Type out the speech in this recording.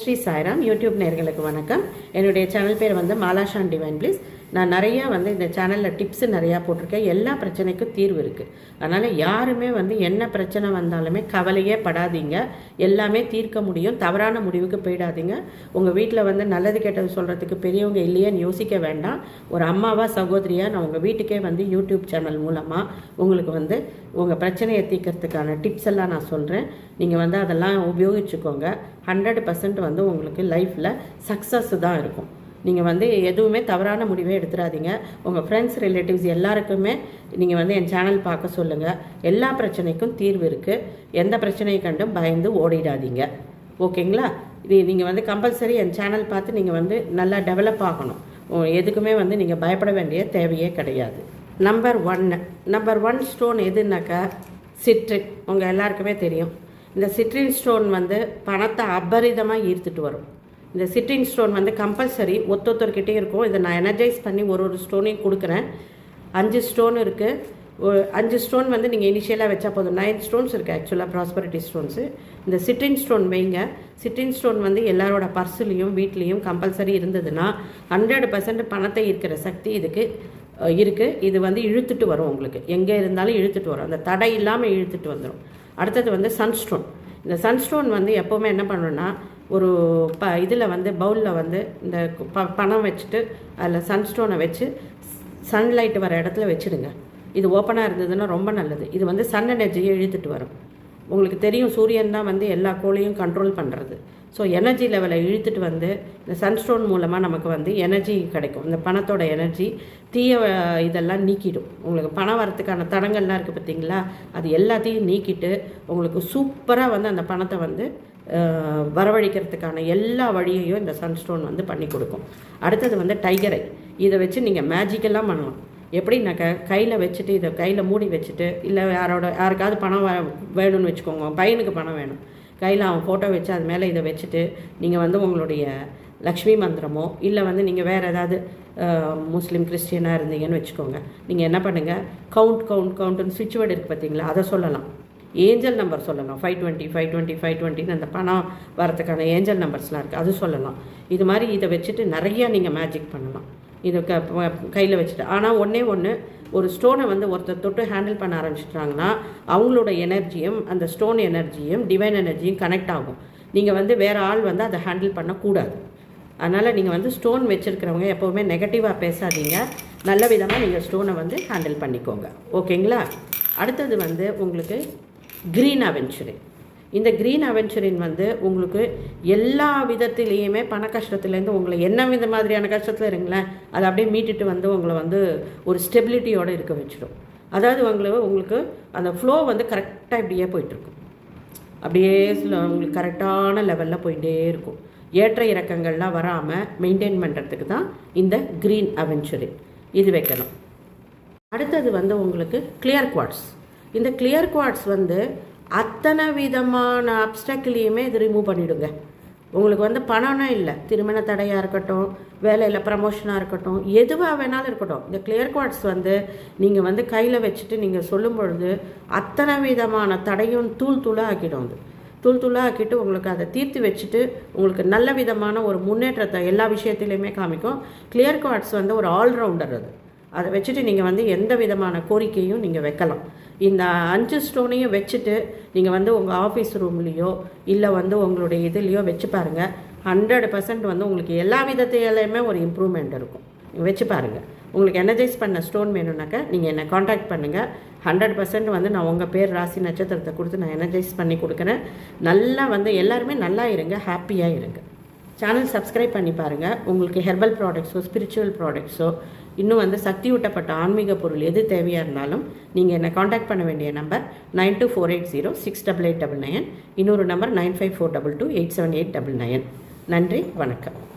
Sri Sairam YouTube நேர்களுக்கு வணக்கம். என்னுடைய சேனல் பேர் வந்து மாலாஷான் டிவைன் ப்ளீஸ். நான் நிறையா வந்து இந்த சேனலில் டிப்ஸு நிறையா போட்டிருக்கேன். எல்லா பிரச்சனைக்கும் தீர்வு இருக்குது அதனால் யாருமே வந்து என்ன பிரச்சனை வந்தாலுமே கவலையே படாதீங்க. எல்லாமே தீர்க்க முடியும். தவறான முடிவுக்கு போயிடாதீங்க. உங்கள் வீட்டில் வந்து நல்லது கெட்டது சொல்கிறதுக்கு பெரியவங்க இல்லையேன்னு யோசிக்க வேண்டாம். ஒரு அம்மாவா சகோதரியாக நான் உங்கள் வீட்டுக்கே வந்து யூடியூப் சேனல் மூலமாக உங்களுக்கு வந்து உங்கள் பிரச்சனையை தீர்க்கறதுக்கான டிப்ஸ் எல்லாம் நான் சொல்கிறேன் நீங்கள் வந்து அதெல்லாம் உபயோகிச்சுக்கோங்க. ஹண்ட்ரட் பர்சன்ட் வந்து உங்களுக்கு லைஃப்பில் சக்ஸஸ் தான் இருக்கும். நீங்கள் வந்து எதுவுமே தவறான முடிவே எடுத்துடாதீங்க உங்கள் ஃப்ரெண்ட்ஸ் ரிலேட்டிவ்ஸ் எல்லாருக்குமே நீங்கள் வந்து என் சேனல் பார்க்க சொல்லுங்கள் எல்லா பிரச்சனைக்கும் தீர்வு இருக்குது எந்த பிரச்சனையை கண்டும் பயந்து ஓடிடாதீங்க. ஓகேங்களா? இது நீங்கள் வந்து கம்பல்சரி என் சேனல் பார்த்து நீங்கள் வந்து நல்லா டெவலப் ஆகணும். எதுக்குமே வந்து நீங்கள் பயப்பட வேண்டிய தேவையே கிடையாது. நம்பர் ஒன்று நம்பர் ஒன் ஸ்டோன் எதுனாக்கா சிட்ரின் உங்கள் எல்லாருக்குமே தெரியும். இந்த சிட்ரின் ஸ்டோன் வந்து பணத்தை அபரிதமாக ஈர்த்துட்டு வரும். இந்த சிட்ரின் ஸ்டோன் வந்து கம்பல்சரி ஒத்தொத்தர்கிட்டே இருக்கும். இதை நான் எனர்ஜைஸ் பண்ணி ஒரு ஒரு ஸ்டோனையும் கொடுக்குறேன். அஞ்சு ஸ்டோன் இருக்குது அஞ்சு ஸ்டோன் வந்து நீங்கள் இனிஷியலாக வச்சா போதும். நைன் ஸ்டோன்ஸ் இருக்குது ஆக்சுவலாக ப்ராஸ்பரிட்டி ஸ்டோன்ஸு இந்த சிட்ரின் ஸ்டோன் வைங்க. சிட்ரின் ஸ்டோன் வந்து எல்லாரோட பர்ஸ்லேயும் வீட்லேயும் கம்பல்சரி இருந்ததுன்னா ஹண்ட்ரட் பர்சன்ட் பணத்தை ஈர்க்கிற சக்தி இதுக்கு இருக்குது இது வந்து இழுத்துட்டு வரும் உங்களுக்கு. எங்கே இருந்தாலும் இழுத்துட்டு வரும். அந்த தடை இல்லாமல் இழுத்துட்டு வந்துடும் அடுத்தது வந்து சன்ஸ்டோன் இந்த சன்ஸ்டோன் வந்து எப்போவுமே என்ன பண்ணணும்னா ஒரு ப இதில் வந்து பவுலில் வந்து இந்த ப பணம் வச்சுட்டு அதில் சன்ஸ்டோனை வச்சு சன்லைட் வர இடத்துல வச்சுடுங்க. இது ஓப்பனாக இருந்ததுன்னா ரொம்ப நல்லது. இது வந்து சன் எனர்ஜியை இழுத்துட்டு வரும். உங்களுக்கு தெரியும் சூரியன் தான் வந்து எல்லா கோளையும் கண்ட்ரோல் பண்ணுறது ஸோ எனர்ஜி லெவலை இழுத்துட்டு வந்து இந்த சன்ஸ்டோன் மூலமாக நமக்கு வந்து எனர்ஜி கிடைக்கும். இந்த பணத்தோட எனர்ஜி தீய இதெல்லாம் நீக்கிடும். உங்களுக்கு பணம் வரத்துக்கான தடங்கள்லாம் இருக்குது பார்த்தீங்களா அது எல்லாத்தையும் நீக்கிட்டு உங்களுக்கு சூப்பராக வந்து அந்த பணத்தை வந்து வரவழைக்கிறதுக்கான எல்லா வழியையும் இந்த சன்ஸ்டோன் வந்து பண்ணி கொடுக்கும். அடுத்தது வந்து டைகரை. இதை வச்சு நீங்கள் மேஜிக்கெல்லாம் பண்ணலாம். எப்படின்னாக்கா கையில் வச்சுட்டு இதை கையில் மூடி வச்சுட்டு இல்லை யாரோட யாருக்காவது பணம் வேணும்னு வச்சுக்கோங்க. பையனுக்கு பணம் வேணும். கையில் அவன் ஃபோட்டோ வச்சு அது மேலே இதை வச்சுட்டு நீங்கள் வந்து உங்களுடைய லக்ஷ்மி மந்திரமோ இல்லை வந்து நீங்கள் வேறு ஏதாவது முஸ்லீம் கிறிஸ்டியனாக இருந்தீங்கன்னு வச்சுக்கோங்க. நீங்கள் என்ன பண்ணுங்கள் கவுண்ட் கவுண்ட் கவுண்ட்னு சுவிட்ச் வேர்டு இருக்குது பார்த்தீங்களா அதை சொல்லலாம். ஏஞ்சல் நம்பர் சொல்லலாம். Five twenty five twenty five டுவெண்ட்டின்னு அந்த பணம் வரதுக்கான ஏஞ்சல் நம்பர்ஸ்லாம் இருக்குது அது சொல்லலாம். இது மாதிரி இதை வச்சுட்டு நிறையா நீங்கள் மேஜிக் பண்ணலாம். இதை க கையில் வச்சுட்டு. ஆனால் ஒன்றே ஒன்று ஒரு ஸ்டோனை வந்து ஒருத்தர் தொட்டு ஹேண்டில் பண்ண ஆரம்பிச்சிட்டாங்கன்னா அவங்களோட எனர்ஜியும் அந்த ஸ்டோன் எனர்ஜியும் டிவைன் எனர்ஜியும் கனெக்ட் ஆகும். நீங்கள் வந்து வேறு ஆள் வந்து அதை ஹேண்டில் பண்ணக்கூடாது. அதனால் நீங்கள் வந்து ஸ்டோன் வச்சுருக்கிறவங்க எப்போவுமே நெகட்டிவாக பேசாதீங்க. நல்ல விதமாக நீங்கள் ஸ்டோனை வந்து ஹேண்டில் பண்ணிக்கோங்க. ஓகேங்களா அடுத்தது வந்து உங்களுக்கு க்ரீன் அவென்ச்சுரின் இந்த க்ரீன் அவென்ச்சுரின் வந்து உங்களுக்கு எல்லா விதத்துலேயுமே பண கஷ்டத்துலேருந்து உங்களை என்ன வித மாதிரியான கஷ்டத்தில் இருங்களேன் அதை அப்படியே மீட்டுட்டு வந்து உங்களை வந்து ஒரு ஸ்டெபிலிட்டியோடு இருக்க வச்சிடும் அதாவது உங்களை உங்களுக்கு அந்த ஃப்ளோ வந்து கரெக்டாக இப்படியே போயிட்டுருக்கும். அப்படியே உங்களுக்கு கரெக்டான லெவலில் போயிட்டே இருக்கும். ஏற்ற இறக்கங்கள்லாம் வராமல் மெயின்டைன் பண்ணுறதுக்கு தான் இந்த க்ரீன் அவென்ச்சுரின் இது வைக்கணும். அடுத்தது வந்து உங்களுக்கு கிளியர் குவாட்ஸ் இந்த கிளியர் குவாட்ஸ் வந்து அத்தனை விதமான அப்டக்கிளையுமே இது ரிமூவ் பண்ணிவிடுங்க உங்களுக்கு வந்து பணம்னா இல்லை. திருமண தடையாக இருக்கட்டும் வேலையில் ப்ரமோஷனாக இருக்கட்டும் எதுவாக வேணாலும் இருக்கட்டும். இந்த கிளியர் குவாட்ஸ் வந்து நீங்கள் வந்து கையில் வச்சுட்டு நீங்கள் சொல்லும் பொழுது அத்தனை விதமான தடையும் தூள் தூளாக ஆக்கிடும் அது. தூள் தூளாக ஆக்கிட்டு உங்களுக்கு அதை தீர்த்து வச்சுட்டு உங்களுக்கு நல்ல விதமான ஒரு முன்னேற்றத்தை எல்லா விஷயத்துலையுமே காமிக்கும். கிளியர் குவாட்ஸ் வந்து ஒரு ஆல்ரவுண்டர் அது. அதை வச்சுட்டு நீங்கள் வந்து எந்த விதமான கோரிக்கையும் நீங்கள் வைக்கலாம். இந்த அஞ்சு ஸ்டோனையும் வச்சுட்டு நீங்கள் வந்து உங்கள் ஆஃபீஸ் ரூம்லேயோ இல்லை வந்து உங்களுடைய இதுலேயோ வச்சு பாருங்கள் ஹண்ட்ரட் பர்சன்ட் வந்து உங்களுக்கு எல்லா விதத்திலையுமே ஒரு இம்ப்ரூவ்மெண்ட் இருக்கும். வச்சு பாருங்கள் உங்களுக்கு எனர்ஜைஸ் பண்ண ஸ்டோன் வேணும்னாக்கா நீங்கள் என்னை காண்டாக்ட் பண்ணுங்கள் ஹண்ட்ரட் பர்சன்ட் வந்து நான் உங்கள் பேர் ராசி நட்சத்திரத்தை கொடுத்து நான் எனர்ஜைஸ் பண்ணி கொடுக்குறேன். நல்லா வந்து எல்லாருமே நல்லா இருங்க ஹாப்பியாக இருங்க. சேனல் சப்ஸ்கிரைப் பண்ணி பாருங்கள் உங்களுக்கு ஹெர்பல் ப்ராடக்ட்ஸோ ஸ்பிரிச்சுவல் ப்ராடக்ட்ஸோ இன்னும் வந்து சக்தி ஊட்டப்பட்ட ஆன்மீக பொருள் எது தேவையாக இருந்தாலும் நீங்கள் என்னை காண்டாக்ட் பண்ண வேண்டிய number nine two four eight zero six double eight double nine இன்னொரு number nine five four double two eight seven eight double nine நன்றி வணக்கம்.